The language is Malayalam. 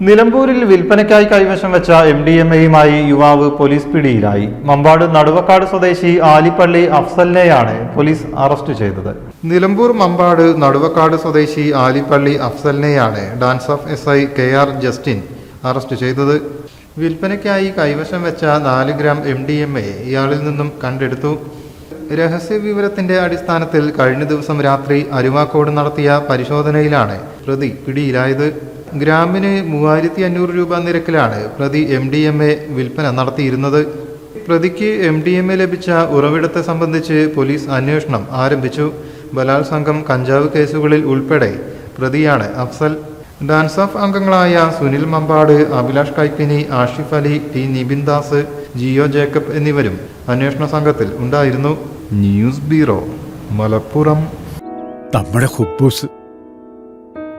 നിലമ്പൂരിൽ വിൽപ്പനയ്ക്കായി കൈവശം വെച്ച എം ഡി എം എയുമായി യുവാവ് പോലീസ് പിടിയിലായി. മമ്പാട് നടുവക്കാട് സ്വദേശി ആലിപ്പള്ളി അഫ്സലിനെയാണ് പോലീസ് അറസ്റ്റ് ചെയ്തത്. നിലമ്പൂർ മമ്പാട് നടുവക്കാട് സ്വദേശി Alippalli അഫ്സലിനെയാണ് DANSAF S I K R Justin arrest ചെയ്തത്. വിൽപ്പനയ്ക്കായി കൈവശം വെച്ച നാല് gram M D M A ഇയാളിൽ നിന്നും കണ്ടെടുത്തു. രഹസ്യ വിവരത്തിന്റെ അടിസ്ഥാനത്തിൽ കഴിഞ്ഞ ദിവസം രാത്രി അരുവാക്കോട് നടത്തിയ പരിശോധനയിലാണ് പ്രതി പിടിയിലായത്. ഗ്രാമിന് മൂവായിരത്തി അഞ്ഞൂറ് രൂപ നിരക്കിലാണ് പ്രതി എം ഡി എം എ വിൽപ്പന നടത്തിയിരുന്നത്. പ്രതിക്ക് എം ഡി എം എ ലഭിച്ച ഉറവിടത്തെ സംബന്ധിച്ച് പോലീസ് അന്വേഷണം ആരംഭിച്ചു. ബലാത്സംഗം കഞ്ചാവ് കേസുകളിൽ ഉൾപ്പെടെ പ്രതിയാണ് അഫ്സൽ. ഡാൻസ് ഓഫ് അംഗങ്ങളായ സുനിൽ മമ്പാട് അഭിലാഷ് കൈപ്പിനി ആഷിഫ് അലി ടി നിബിൻ ദാസ് ജിയോ ജേക്കബ് എന്നിവരും അന്വേഷണ സംഘത്തിൽ ഉണ്ടായിരുന്നു. News bureau Malappuram. നമ്മുടെ കുബൂസ്